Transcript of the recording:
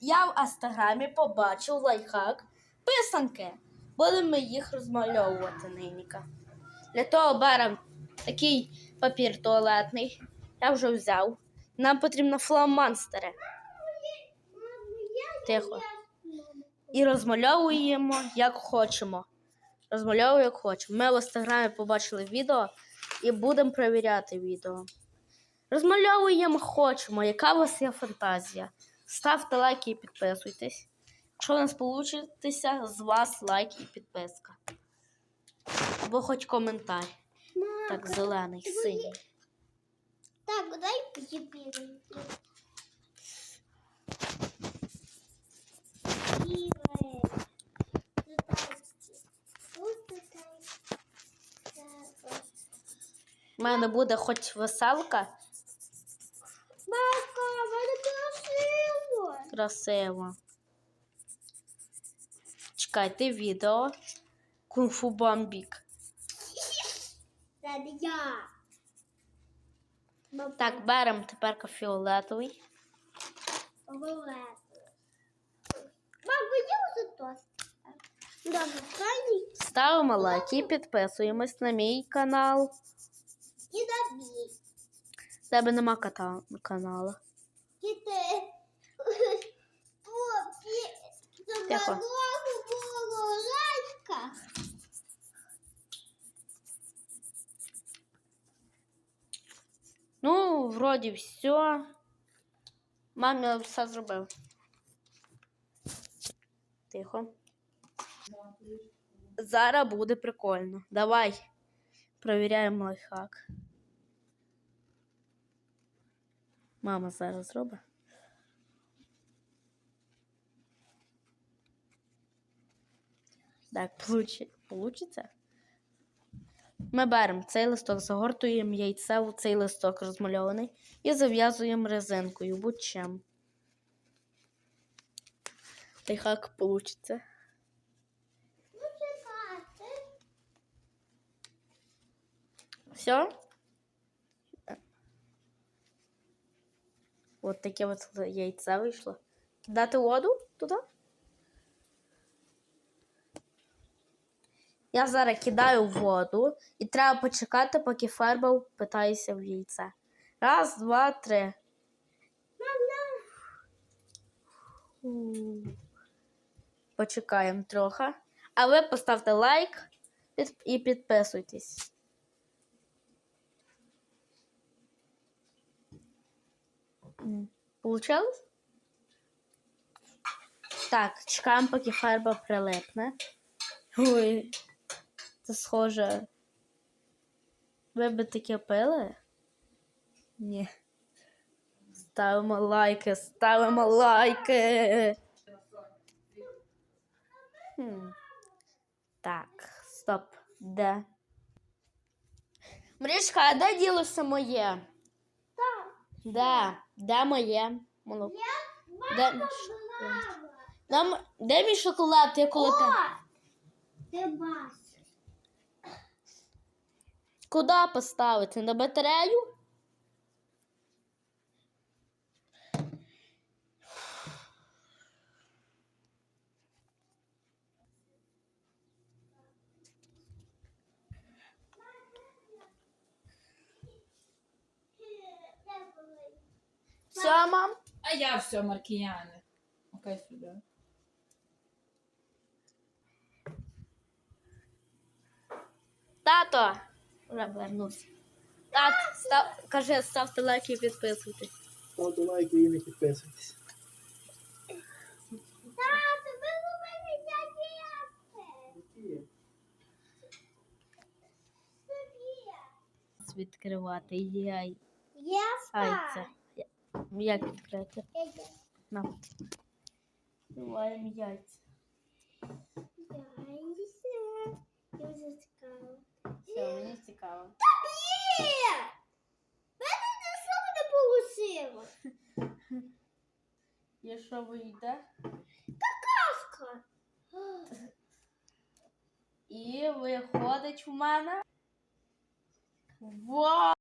Я в інстаграмі побачив лайфхак писанки. Будемо їх розмальовувати нинька. Для того беремо такий папір туалетний. Я вже взяв. Нам потрібно фломастери. Тихо. І розмальовуємо як хочемо. Розмальовуємо як хочемо. Ми в інстаграмі побачили відео і будемо перевіряти відео. Розмальовуємо хочемо, яка у вас є фантазія. Ставте лайки і підписуйтесь. Якщо у нас вийде, з вас лайк і підписка. Або хоч коментар. Так, зелений, синій. Так, дай піпіру. У мене буде хоч веселка. Бабка, мене красиво. Красиво. Чекайте відео. Кунг-фу бомбік. Це не я. Так, беремо тепер фіолетовий. Я вже тост. Ставимо лайк і підписуємось на мій канал. І на мій. Тебе нема каналу. І ти. Тихо. Ну, вроді все. Мам, я все зробив. Тихо. Зараз буде прикольно. Давай. Провіряємо лайфхак. Мама зараз зробить. Так, получи- получиться? Ми беремо цей листок, загортуємо яйце у цей листок розмальований і зав'язуємо резинкою будь-чим. Та й. Ну. Все? От таке от яйце вийшло. Дати воду туди? Я зараз кидаю воду і треба почекати, поки фарба впитається в яйце. Раз, два, три. Почекаємо трохи. А ви поставте лайк і підписуйтесь. Получилось? Так, чекаємо, поки фарба прилипне. Ой, це схоже. Ви би таке пили? Ні. Ставимо лайки, ставимо лайки. Хм. Так, стоп. Де? Мрішка, а де ділося моє? Так. Де? Де моє молоко? Де, мій шоколад? Нам, де мій шоколад? Я коли ти? Ти бачиш. Куди поставити? На батарею? Все, мам? А я все, Маркіяне. Окей, сюди. Тато! Вже вернувся. Так, став, кажи, ставте лайки і підписуйтесь. Ставте лайки і не підписуйтесь. Тату, ви у мене яєчки. Відкривати яй. Яйця. Як відкрити? На. Відкриваємо яйця. Яйця. Я вже цікаво. Все, мені цікаво. Є! Мене нічого не получило. І що вийде? Казка. І виходить в мене. Вау!